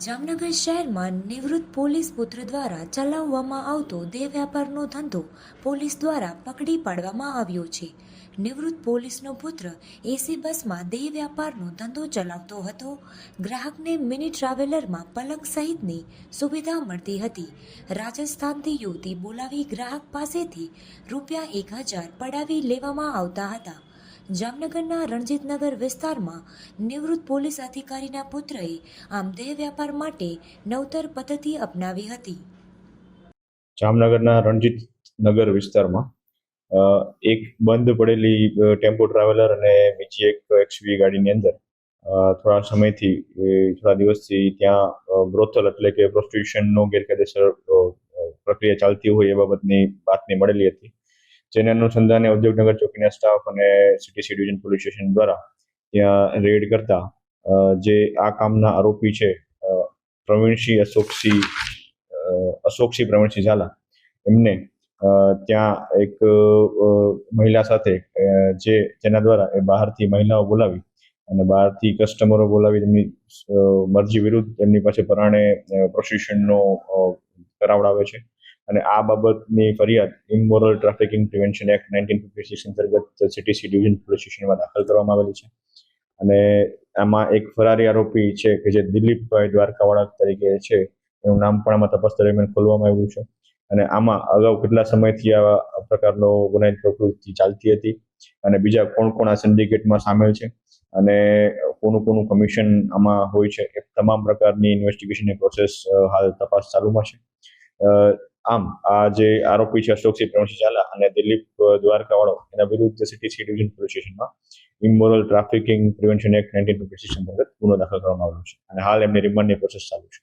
જામનગર શહેરમાં નિવૃત્ત પોલીસ પુત્ર દ્વારા ચલાવવામાં આવતો દેહ વ્યાપારનો ધંધો પોલીસ દ્વારા પકડી પાડવામાં આવ્યો છે. નિવૃત્ત પોલીસનો પુત્ર એસી બસમાં દેહ વ્યાપારનો ધંધો ચલાવતો હતો. ગ્રાહકને મિની ટ્રાવેલરમાં પલંગ સહિતની સુવિધા મળતી હતી. રાજસ્થાનથી યુવતી બોલાવી ગ્રાહક પાસેથી રૂપિયા એક હજાર પડાવી લેવામાં આવતા હતા. જામનગરના રણજીતનગર વિસ્તારમાં નિવૃત્ત પોલીસ અધિકારીના પુત્રએ આમ દેહ વ્યાપાર માટે નવતર પદ્ધતિ અપનાવી હતી. જામનગરના રણજીત નગર વિસ્તારમાં એક બંધ પડેલી ટેમ્પો ટ્રાવેલર અને બીજી એક એક્સવી ગાડીની અંદર થોડા સમયથી થોડા દિવસથી ત્યાં બ્રોથલ એટલે કે પ્રોસ્ટિટ્યુશનનો ગેરકાયદેસર પ્રક્રિયા ચાલતી હોય એ બાબતની બાતમી મળેલી હતી. જેને અનુસંધાને ઉદ્યોગનગર ચોકીના સ્ટાફ અને સિટી ડિવિઝન પોલીસ સ્ટેશન દ્વારા ત્યાં રેડ કરતા જે આ કામના આરોપી છે પ્રવીણસિંહ અશોકસિંહ અશોકસિંહ પ્રવીણસિંહ ઝાલા. એમને ત્યાં એક મહિલા સાથે જે જેના દ્વારા એ બહારથી મહિલાઓ બોલાવી અને બહારથી કસ્ટમરો બોલાવી તેમની મરજી વિરુદ્ધ એમની પાસે પરાણે પ્રોસ્ટિટ્યુશનનો કરાવડાવે છે. અને આ બાબતની ફરિયાદ immoral trafficking prevention act nineteen fifty six અંતર્ગત સિટીસી ડિવિઝન પોલીસ સ્ટેશનમાં દાખલ કરવામાં આવેલી છે. અને આમાં એક ફરારી આરોપી છે કે જે દિલીપભાઈ દ્વારકાવાળા તરીકે છે. એનું નામ પણ આમાં તપાસ દરમિયાન ખોલવામાં આવ્યું છે. અને આમાં અગાઉ કેટલા સમયથી આવા પ્રકારનો ગુનાહિત પ્રવૃત્તિ ચાલતી હતી અને બીજા કોણ કોણ આ સિન્ડિકેટમાં સામેલ છે અને કોનું કોનું કમિશન આમાં હોય છે એ તમામ પ્રકારની ઇન્વેસ્ટિગેશનની પ્રોસેસ હાલ તપાસ ચાલુમાં છે. આમ, આ જે આરોપી છે અશોકસિંહ પ્રવંશી ઝાલા અને દિલીપ દ્વારકાવાળો, એના વિરુદ્ધ સિટી સી ડિવિઝન પોલીસ સ્ટેશનમાં immoral trafficking prevention act nineteen fifty six અંતર્ગત ગુનો દાખલ કરવામાં આવ્યો છે. અને હાલ એમની રિમાન્ડની પ્રોસેસ ચાલુ છે.